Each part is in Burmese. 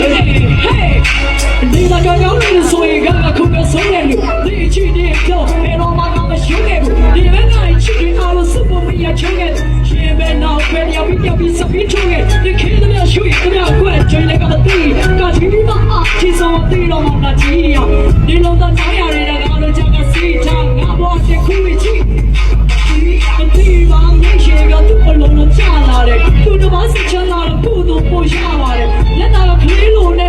ဒီမှာကြောင်ကြောင်လို့ဆိုရင်ကခုပဲဆုံးနေလို့ဒီချီဒီကြောင်ဘယ်တော့မှမရှုံးခဲ့ဘူးဒီဘက်ကနေချီဒီအားလို့စပမီယာချုံခဲ့ရှင်ဘယ်နောက်ပဲရောက်ပြီးရောက်ပြီးစပီးချုံခဲ့ဒီခေတ်တမရွှေတမကွက်ချိန်လည်းကမသိကာချီဒီမှာအချီဆုံးသိတော့မှမကြီးရဒီလုံးသားချာရတဲ့ကောင်လို့ချက်ကစီချာငါဘောတစ်ခုကြီးဒီအတီးပါမြေရှိကသူ့ဘလုံးလုံးချလာတဲ့ ယ်သူတစ်ပါးစစ်ချမ်းလာတော့ကိုယ်တော့ပို့ရပါတယ်လက်နာကကလေးလို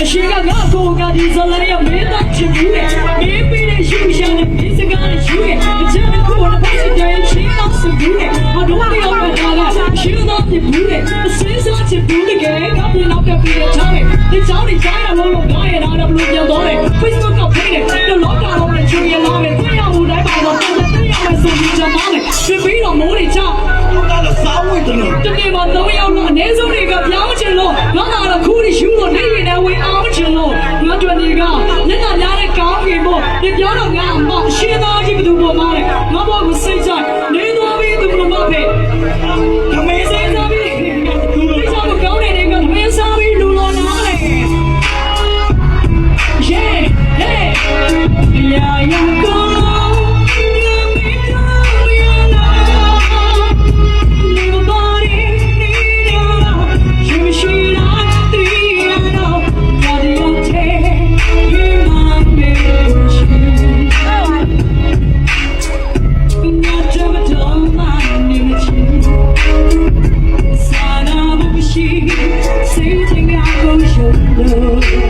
Yeah အရှိကငါကိုငါဒီဇလရမင်းသားချစ်ဘူးလေမင်းပြီးတဲ့ယူရှာတဲ့မင်းစကားနဲ့ယူရဲ့အချမ်းကိုတော့ပါစတဲ့ချင်းတော့စဘူးလေမတော်ရအောင်ပါလားရှင်းတော့ပြဘူးလေအစင်းစားချစ်ဘူးလေကဲငါပြင်တော့ပြပြီးတဲ့ချောင်းလေဒီချောင်းလေးကြားရလို့လို့ငါရဲ့နာတော့ဘလို့ပြောတော့တယ် Facebook ကဖိနေတယ်လောကလုံးနဲ့ချူရလာမယ်တွေ့ရမှုတိုင်းပါတော့တွေ့ရမယ်ဆိုပြီးကြမှာလေပြပြီးတော့မိုးတွေချောင်းသူကလည်းစားဝိတ်တယ်လို့တနေ့မှာ၃ယောက်တော့အနည်းဆုံးတွေကပြောင်းချင်လို့ငါကတော့ခုရီရှူလို့နေရတဲ့ဝင်အောင်ချင် ဒီပြောတော့ငါအမရှင်းသားကြီးဘယ်သူပေါ်မှာလဲငါဘောကိုစိတ်ချနေသွားပြီသူဘယ်မှာပဲခမေးစိတ်စားပြီဒီကြောင့်ကောင်းတဲ့တွေကမင်းစားပြီးလူလောနာလေ Yeah hey yeah you You.